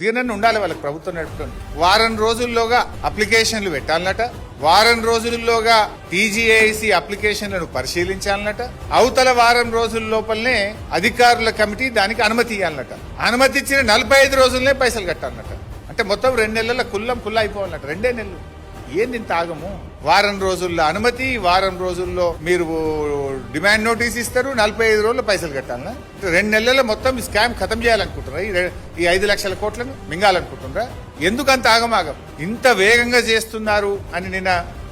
దీనన్నా ఉండాలి వాళ్ళకి ప్రభుత్వం నడుపుతుంది. వారం రోజుల్లోగా అప్లికేషన్లు పెట్టాలన్నట వారం రోజుల్లోగా టీజీఐసి అప్లికేషన్లను పరిశీలించాలన్నట అవతల వారం రోజుల లోపలనే అధికారుల కమిటీ దానికి అనుమతి ఇవ్వాలన్నట అనుమతి ఇచ్చిన నలభై ఐదు రోజులనే పైసలు కట్టాలన్నట. అంటే మొత్తం రెండు నెలల కుల్లం కుల్ల అయిపోవాలన్నట రెండే నెలలు. ఏంది ఇంత ఆగము? వారం రోజుల్లో అనుమతి వారం రోజుల్లో మీరు డిమాండ్ నోటీస్ ఇస్తారు నలభై ఐదు రోజుల్లో పైసలు కట్టాలనా? రెండు నెలల్లో మొత్తం ఈ స్కామ్ ఖతం చేయాలనుకుంటున్నారా? ఈ ఈ ఐదు లక్షల కోట్లను మింగాలనుకుంటున్నారా? ఎందుకు అంత ఆగమాగం? ఇంత వేగంగా చేస్తున్నారు అని నిన్న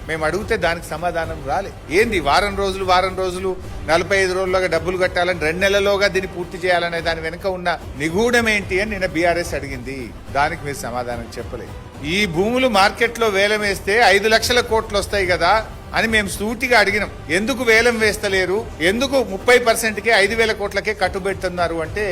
మేము అడిగితే దానికి సమాధానం రాలే. ఏంది వారం రోజులు వారం రోజులు నలభై ఐదు రోజుల్లోగా డబ్బులు కట్టాలని రెండు నెలల్లోగా దీన్ని పూర్తి చేయాలనే దాని వెనుక ఉన్న నిగూఢం ఏంటి అని నిన్న బీఆర్ఎస్ అడిగింది. దానికి మీరు సమాధానం చెప్పలేదు. ఈ భూములు మార్కెట్లో వేలం వేస్తే ఐదు లక్షల కోట్లు వస్తాయి కదా అని మేము సూటిగా అడిగినాం. ఎందుకు వేలం వేస్తలేరు? ఎందుకు ముప్పై పర్సెంట్కే ఐదు వేల కోట్లకే కట్టుబెడుతున్నారు అంటే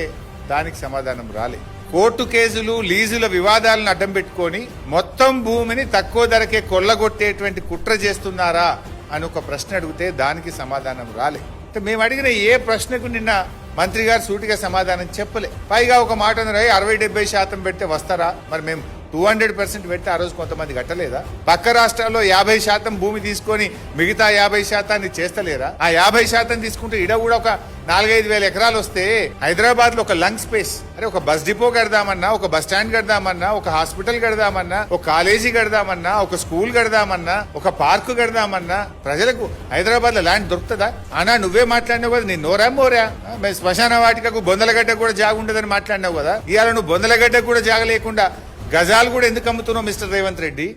దానికి సమాధానం రాలేదు కోర్టు కేసులు లీజుల వివాదాలను అడ్డం పెట్టుకొని మొత్తం భూమిని తక్కువ ధరకే కొల్లగొట్టేటువంటి కుట్ర చేస్తున్నారా అని ఒక ప్రశ్న అడిగితే దానికి సమాధానం రాలే. అంటే మేము అడిగిన ఏ ప్రశ్నకు నిన్న మంత్రి గారు సూటిగా సమాధానం చెప్పలే. పైగా ఒక మాట అన్నారు అరవై డెబ్బై శాతం పెడితే వస్తారా? మరి మేము టూ హండ్రెడ్ పర్సెంట్ పెడితే ఆ రోజు కొంతమంది కట్టలేదా? పక్క రాష్ట్రాల్లో యాభై శాతం భూమి తీసుకొని మిగతా యాభై శాతాన్ని చేస్తలేరా? ఆ యాభై శాతం తీసుకుంటే ఇడ కూడా ఒక నాలుగైదు వేల ఎకరాలు వస్తే హైదరాబాద్లో ఒక లంగ్ స్పేస్ అరే ఒక బస్ డిపో కడదామన్నా ఒక బస్ స్టాండ్ కడదామన్నా ఒక హాస్పిటల్ కడదామన్నా ఒక కాలేజీ కడదామన్నా ఒక స్కూల్ కడదామన్నా ఒక పార్కు కడదామన్నా ప్రజలకు హైదరాబాద్లో ల్యాండ్ దొరుకుతుందా? అనా నువ్వే మాట్లాడినావు కదా నీ నోరా మోరా? శ్మశాన వాటికకు బొందలగడ్డ కూడా జాగ ఉండదని మాట్లాడినావు కదా? ఇవాళ నువ్వు బొందలగడ్డ కూడా జాగ లేకుండా గజాలు కూడా ఎందుకు అమ్ముతున్నావు మిస్టర్ రేవంత్ రెడ్డి?